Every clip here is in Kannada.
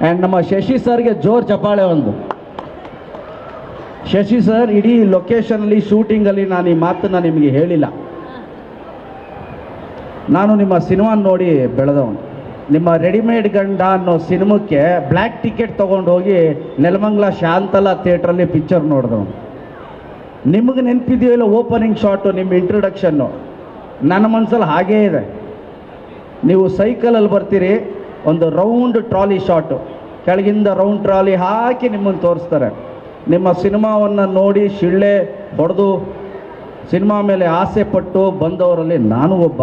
ಆ್ಯಂಡ್ ನಮ್ಮ ಶಶಿ ಸರ್ಗೆ ಜೋರ್ ಚಪ್ಪಾಳೆ ಒಂದು. ಶಶಿ ಸರ್, ಇಡೀ ಲೊಕೇಶನಲ್ಲಿ ಶೂಟಿಂಗಲ್ಲಿ ನಾನು ಈ ಮಾತನ್ನ ನಿಮಗೆ ಹೇಳಿಲ್ಲ. ನಾನು ನಿಮ್ಮ ಸಿನಿಮಾ ನೋಡಿ ಬೆಳೆದವನು. ನಿಮ್ಮ ರೆಡಿಮೇಡ್ ಗಂಡ ಅನ್ನೋ ಸಿನಿಮಕ್ಕೆ ಬ್ಲ್ಯಾಕ್ ಟಿಕೆಟ್ ತೊಗೊಂಡು ಹೋಗಿ ನೆಲಮಂಗ್ಲ ಶಾಂತಲಾ ಥಿಯೇಟ್ರಲ್ಲಿ ಪಿಕ್ಚರ್ ನೋಡಿದವನು. ನಿಮಗೆ ನೆನಪಿದೆಯಲ್ಲ ಓಪನಿಂಗ್ ಶಾಟು ನಿಮ್ಮ ಇಂಟ್ರೊಡಕ್ಷನ್ನು ನನ್ನ ಮನಸ್ಸಲ್ಲಿ ಹಾಗೇ ಇದೆ. ನೀವು ಸೈಕಲಲ್ಲಿ ಬರ್ತೀರಿ ಒಂದು ರೌಂಡ್ ಟ್ರಾಲಿ ಶಾಟು ಕೆಳಗಿಂದ ರೌಂಡ್ ಟ್ರಾಲಿ ಹಾಕಿ ನಿಮ್ಮನ್ನು ತೋರಿಸ್ತಾರೆ. ನಿಮ್ಮ ಸಿನಿಮಾವನ್ನು ನೋಡಿ ಶಿಳ್ಳೆ ಹೊಡೆದು ಸಿನಿಮಾ ಮೇಲೆ ಆಸೆ ಪಟ್ಟು ಬಂದವರಲ್ಲಿ ನಾನು ಒಬ್ಬ.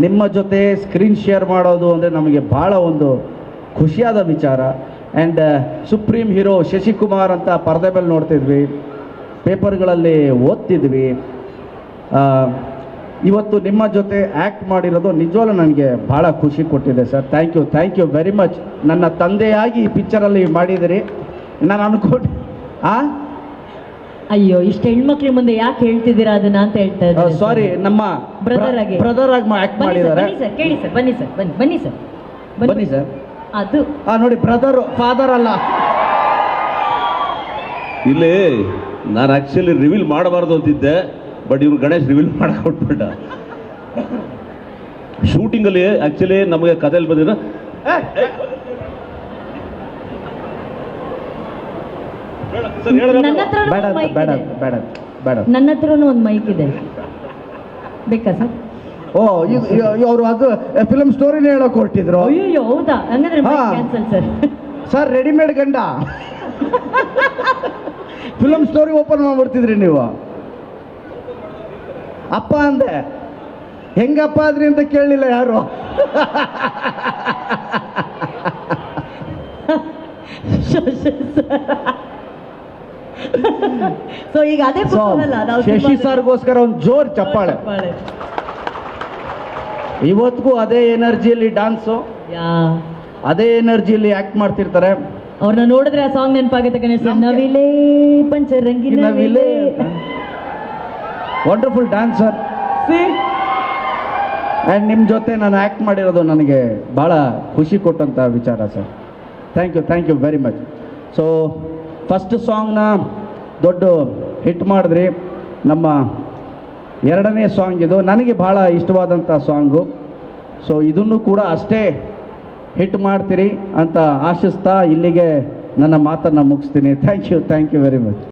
ನಿಮ್ಮ ಜೊತೆ ಸ್ಕ್ರೀನ್ ಶೇರ್ ಮಾಡೋದು ಅಂದರೆ ನಮಗೆ ಭಾಳ ಒಂದು ಖುಷಿಯಾದ ವಿಚಾರ. ಆ್ಯಂಡ್ ಸುಪ್ರೀಂ ಹೀರೋ ಶಶಿಕುಮಾರ್ ಅಂತ ಪರದೆ ಮೇಲೆ ನೋಡ್ತಿದ್ವಿ. ಪೇಪರ್ಗಳಲ್ಲಿ ಓದ್ತಿದ್ವಿ. ಆ, ಇವತ್ತು ನಿಮ್ಮ ಜೊತೆ ಆ್ಯಕ್ಟ್ ಮಾಡಿರೋದು ನಿಜವಾಗ್ಲೂ ನನಗೆ ಭಾಳ ಖುಷಿ ಕೊಟ್ಟಿದೆ sir thank you thank you very much ನನ್ನ ತಂದೆಯಾಗಿ ಈ ಪಿಕ್ಚರಲ್ಲಿ ಮಾಡಿದಿರಿ. ನಾನು ಅನ್ಕೊಂಡು ಆ? ಅಯ್ಯೋ ಇಷ್ಟು ಹೆಣ್ಮಕ್ಳ ಮುಂದೆ ಯಾಕೆ ಹೇಳ್ತಿದ್ದೀರಾ ಅದನ್ನ ಅಂತ ಹೇಳ್ತಾ ಇದ್ದಾರೆ ಸಾರಿ ನಮ್ಮ ಬ್ರದರ್ ಆಗಿ. ಬ್ರದರ್ ಆಗಿ ಆ್ಯಕ್ಟ್ ಬನ್ನಿ ಸರ್ ಮಾಡಿದ್ದಾರೆ. ಬನ್ನಿ ಸರ್ ಕೇಳಿ ಸರ್ ಬನ್ನಿ ಸರ್ ಬನ್ನಿ ಬನ್ನಿ ಸರ್ ಬನ್ನಿ. ಸರ್ ಅದು. ಆ ನೋಡಿ ಬ್ರದರ್ ಫಾದರ್ ಅಲ್ಲ. ಇಲ್ಲಿ ನಾನು ಆಕ್ಚುಲಿ ರಿವೀಲ್ ಮಾಡಬಾರ್ದು ಅಂತಿದ್ದೆ. ಬಟ್ ಇವ್ರು ಗಣೇಶ್ ರಿವೀಲ್ ಮಾಡಕ್ ಕೊಟ್ಬಿಟ್ಟ ಶೂಟಿಂಗಲ್ಲಿ ಆಕ್ಚುಲಿ ನಮಗೆ ಕಥೆಯಲ್ಲಿ ಬಂದಿರೋ ನನ್ನ ಹತ್ರ ಬೇಡ ಅಂತ, ಬೇಡ ಬೇಡ ಅಂತ, ಬೇಡ ಅಂತ. ನನ್ನ ಹತ್ರನೂ ಒಂದು ಮೈಕ್ ಇದೆ. ಬೇಕಾ ಸರ್? ಓ ಅವರು ಅದು ಫಿಲಮ್ ಸ್ಟೋರಿನೇ ಹೇಳಕ್ ಹೊರಟಿದ್ರು. ಅಯ್ಯೋ ಹೌದಾ? ಹಂಗಂದ್ರೆ ಸರ್ ಸರ್ ರೆಡಿಮೇಡ್ ಗಂಡ. ಫಿಲಮ್ ಸ್ಟೋರಿ ಓಪನ್ ಮಾಡ್ಬಿಡ್ತಿದ್ರಿ ನೀವು. ಅಪ್ಪ ಅಂದೆ. ಹೆಂಗಪ್ಪ ಆದ್ರಿ ಅಂತ ಕೇಳಲಿಲ್ಲ ಯಾರು? ಸೊ ಈಗ ಅದೇ ಶಶಿ ಸಾರ್ಗೋಸ್ಕರ ಒಂದು ಜೋರ್ ಚಪ್ಪಾಳೆ. ಇವತ್ತಿಗೂ ಅದೇ ಎನರ್ಜಿಯಲ್ಲಿ ಡಾನ್ಸು. ಅದೇ ಎನರ್ಜಿಯಲ್ಲಿ ಆಕ್ಟ್ ಮಾಡ್ತಿರ್ತಾರೆ. ಅವ್ರನ್ನ ನೋಡಿದ್ರೆ ಆ ಸಾಂಗ್ ನೆನಪಾಗುತ್ತೆ ಗಣೇಶ್ ನವಿಲೇ ಪಂಚರಂಗಿ ನವಿಲೇ ವಂಡರ್ಫುಲ್ ಡ್ಯಾನ್ಸರ್ ಆ್ಯಂಡ್ ನಿಮ್ಮ ಜೊತೆ ನಾನು ಆ್ಯಕ್ಟ್ ಮಾಡಿರೋದು ನನಗೆ ಭಾಳ ಖುಷಿ ಕೊಟ್ಟಂಥ ವಿಚಾರ sir thank you thank you very much so first ಸಾಂಗ್ನ ದೊಡ್ಡ ಹಿಟ್ ಮಾಡಿದ್ರಿ. ನಮ್ಮ ಎರಡನೇ ಸಾಂಗ್ ಇದು. ನನಗೆ ಭಾಳ ಇಷ್ಟವಾದಂಥ ಸಾಂಗು ಸೊ ಇದನ್ನು ಕೂಡ ಅಷ್ಟೇ ಹಿಟ್ ಮಾಡ್ತೀರಿ ಅಂತ ಆಶಿಸ್ತಾ ಇಲ್ಲಿಗೆ ನನ್ನ ಮಾತನ್ನು ಮುಗಿಸ್ತೀನಿ. Thank you thank you very much